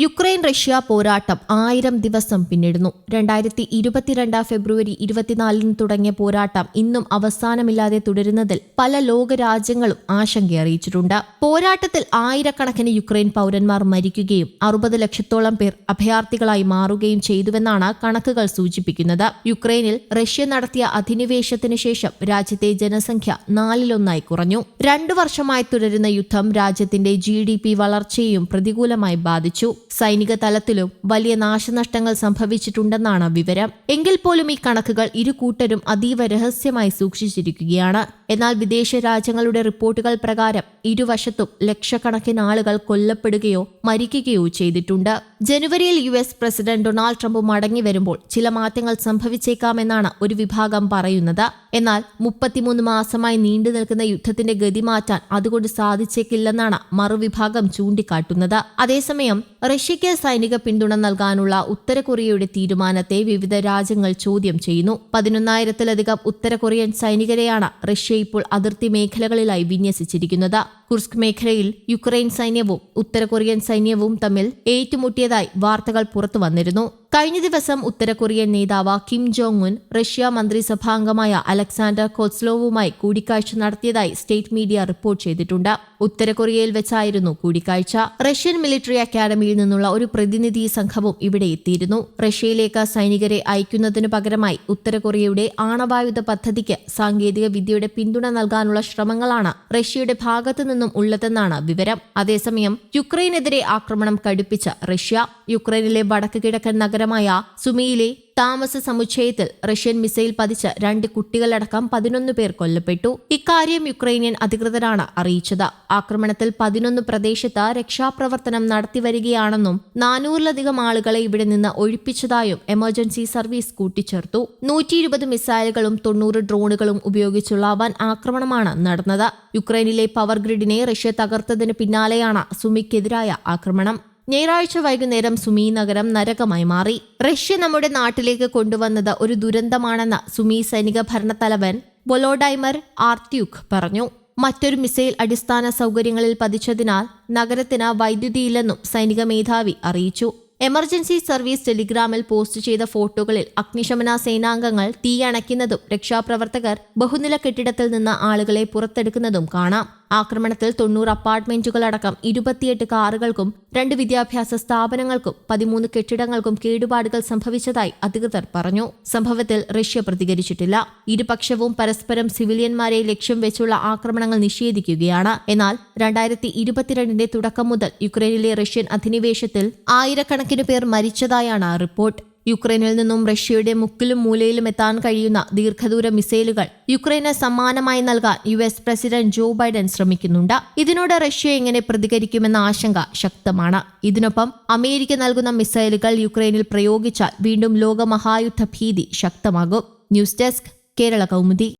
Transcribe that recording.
Ukraine Russia പോരാട്ടം ആയിരം ദിവസം പിന്നിടുന്നു. രണ്ടായിരത്തി ഇരുപത്തിരണ്ട് ഫെബ്രുവരി ഇരുപത്തിനാലിന് തുടങ്ങിയ പോരാട്ടം ഇന്നും അവസാനമില്ലാതെ തുടരുന്നതിൽ പല ലോകരാജ്യങ്ങളും ആശങ്കയറിയിച്ചിട്ടുണ്ട് പോരാട്ടത്തിൽ ആയിരക്കണക്കിന് യുക്രൈൻ പൗരന്മാർ മരിക്കുകയും അറുപത് ലക്ഷത്തോളം പേർ അഭയാർത്ഥികളായി മാറുകയും ചെയ്തുവെന്നാണ് കണക്കുകൾ സൂചിപ്പിക്കുന്നത്. യുക്രൈനിൽ റഷ്യ നടത്തിയ അധിനിവേശത്തിന് ശേഷം രാജ്യത്തെ ജനസംഖ്യ നാലിലൊന്നായി കുറഞ്ഞു. രണ്ടു വർഷമായി തുടരുന്ന യുദ്ധം രാജ്യത്തിന്റെ ജി വളർച്ചയെയും പ്രതികൂലമായി ബാധിച്ചു. സൈനിക തലത്തിലും വലിയ നാശനഷ്ടങ്ങൾ സംഭവിച്ചിട്ടുണ്ടെന്നാണ് വിവരം. എങ്കിൽ പോലും ഈ കണക്കുകൾ ഇരു കൂട്ടരും അതീവ രഹസ്യമായി സൂക്ഷിച്ചിരിക്കുകയാണ്. എന്നാൽ വിദേശ രാജ്യങ്ങളുടെ റിപ്പോർട്ടുകൾ പ്രകാരം ഇരുവശത്തും ലക്ഷക്കണക്കിന് ആളുകൾ കൊല്ലപ്പെടുകയോ മരിക്കുകയോ ചെയ്തിട്ടുണ്ട്. ജനുവരിയിൽ U S president Donald Trump മടങ്ങി വരുമ്പോൾ ചില മാറ്റങ്ങൾ സംഭവിച്ചേക്കാമെന്നാണ് ഒരു വിഭാഗം പറയുന്നത്. എന്നാൽ മുപ്പത്തിമൂന്ന് മാസമായി നീണ്ടു നിൽക്കുന്ന യുദ്ധത്തിന്റെ ഗതി മാറ്റാൻ അതുകൊണ്ട് സാധിച്ചേക്കില്ലെന്നാണ് മറുവിഭാഗം ചൂണ്ടിക്കാട്ടുന്നത്. അതേസമയം റഷ്യയ്ക്ക് സൈനിക പിന്തുണ നൽകാനുള്ള ഉത്തര കൊറിയയുടെ തീരുമാനത്തെ വിവിധ രാജ്യങ്ങൾ ചോദ്യം ചെയ്യുന്നു. പതിനൊന്നായിരത്തിലധികം ഉത്തര കൊറിയൻ സൈനികരെയാണ് റഷ്യ ഇപ്പോൾ അതിർത്തി മേഖലകളിലായി വിന്യസിച്ചിരിക്കുന്നത്. കുർസ്ക് മേഖലയിൽ യുക്രൈൻ സൈന്യവും ഉത്തര കൊറിയൻ സൈന്യവും തമ്മിൽ ഏറ്റുമുട്ടിയതായി വാർത്തകൾ പുറത്തു വന്നിരുന്നു. കഴിഞ്ഞ ദിവസം ഉത്തര കൊറിയൻ നേതാവ് കിം ജോങ് ഉൻ റഷ്യ മന്ത്രിസഭാംഗമായ അലക്സാണ്ടർ കോസ്ലോവുമായി കൂടിക്കാഴ്ച നടത്തിയതായി സ്റ്റേറ്റ് മീഡിയ റിപ്പോർട്ട് ചെയ്തിട്ടുണ്ട്. ഉത്തര കൊറിയയിൽ വെച്ചായിരുന്നു കൂടിക്കാഴ്ച. റഷ്യൻ മിലിറ്ററി അക്കാദമിയിൽ നിന്നുള്ള ഒരു പ്രതിനിധി സംഘവും ഇവിടെ എത്തിയിരുന്നു. റഷ്യയിലേക്ക് സൈനികരെ അയക്കുന്നതിനു പകരമായി ഉത്തര കൊറിയയുടെ ആണവായുധ പദ്ധതിക്ക് സാങ്കേതിക വിദ്യയുടെ പിന്തുണ നൽകാനുള്ള ശ്രമങ്ങളാണ് റഷ്യയുടെ ഭാഗത്തു നിന്നും ഉള്ളതെന്നാണ് വിവരം. അതേസമയം യുക്രൈനെതിരെ ആക്രമണം കടുപ്പിച്ച റഷ്യ യുക്രൈനിലെ വടക്ക് കിഴക്കൻ നഗരമായ സുമിയിലെ താമസ സമുച്ചയത്തിൽ റഷ്യൻ മിസൈൽ പതിച്ച രണ്ട് കുട്ടികളടക്കം പതിനൊന്ന് പേർ കൊല്ലപ്പെട്ടു. ഇക്കാര്യം യുക്രൈനിയൻ അധികൃതരാണ് അറിയിച്ചത്. ആക്രമണത്തിൽ പതിനൊന്ന് പ്രദേശത്ത് രക്ഷാപ്രവർത്തനം നടത്തിവരികയാണെന്നും നാനൂറിലധികം ആളുകളെ ഇവിടെ നിന്ന് ഒഴിപ്പിച്ചതായും എമർജൻസി സർവീസ് കൂട്ടിച്ചേർത്തു. നൂറ്റി ഇരുപത് മിസൈലുകളും തൊണ്ണൂറ് ഡ്രോണുകളും ഉപയോഗിച്ചുള്ള വൻ ആക്രമണമാണ് നടന്നത്. യുക്രൈനിലെ പവർ ഗ്രിഡിനെ റഷ്യ തകർത്തതിന് പിന്നാലെയാണ് സുമിക്കെതിരായ ആക്രമണം. ഞായറാഴ്ച വൈകുന്നേരം സുമി നഗരം നരകമായി മാറി. റഷ്യ നമ്മുടെ നാട്ടിലേക്ക് കൊണ്ടുവന്നത് ഒരു ദുരന്തമാണെന്ന് സുമി സൈനിക ഭരണത്തലവൻ ബൊലോഡൈമർ ആർട്യൂക്ക് പറഞ്ഞു. മറ്റൊരു മിസൈൽ അടിസ്ഥാന സൗകര്യങ്ങളിൽ പതിച്ചതിനാൽ നഗരത്തിന് വൈദ്യുതിയില്ലെന്നും സൈനിക മേധാവി അറിയിച്ചു. എമർജൻസി സർവീസ് ടെലിഗ്രാമിൽ പോസ്റ്റ് ചെയ്ത ഫോട്ടോകളിൽ അഗ്നിശമന സേനാംഗങ്ങൾ തീയണയ്ക്കുന്നതും രക്ഷാപ്രവർത്തകർ ബഹുനില കെട്ടിടത്തിൽ നിന്ന് ആളുകളെ പുറത്തെടുക്കുന്നതും കാണാം. ആക്രമണത്തിൽ തൊണ്ണൂറ് അപ്പാർട്ട്മെന്റുകളടക്കം ഇരുപത്തിയെട്ട് കാറുകൾക്കും രണ്ട് വിദ്യാഭ്യാസ സ്ഥാപനങ്ങൾക്കും പതിമൂന്ന് കെട്ടിടങ്ങൾക്കും കേടുപാടുകൾ സംഭവിച്ചതായി അധികൃതർ പറഞ്ഞു. സംഭവത്തിൽ റഷ്യ പ്രതികരിച്ചിട്ടില്ല. ഇരുപക്ഷവും പരസ്പരം സിവിലിയന്മാരെ ലക്ഷ്യം വെച്ചുള്ള ആക്രമണങ്ങൾ നിഷേധിക്കുകയാണ്. എന്നാൽ രണ്ടായിരത്തി ഇരുപത്തിരണ്ടിന്റെ തുടക്കം മുതൽ യുക്രൈനിലെ റഷ്യൻ അധിനിവേശത്തിൽ ആയിരക്കണക്കിന് പേർ മരിച്ചതായാണ് റിപ്പോർട്ട്. യുക്രൈനിൽ നിന്നും റഷ്യയുടെ മുക്കിലും മൂലയിലും എത്താൻ കഴിയുന്ന ദീർഘദൂര മിസൈലുകൾ യുക്രൈന് സമ്മാനമായി നൽകാൻ U S president Joe Biden ശ്രമിക്കുന്നുണ്ട്. ഇതിനോട് റഷ്യ എങ്ങനെ പ്രതികരിക്കുമെന്ന ആശങ്ക ശക്തമാണ്. ഇതിനൊപ്പം അമേരിക്ക നൽകുന്ന മിസൈലുകൾ യുക്രൈനിൽ പ്രയോഗിച്ചാൽ വീണ്ടും ലോകമഹായുദ്ധ ഭീതി ശക്തമാകും. News desk Kerala Kaumudi.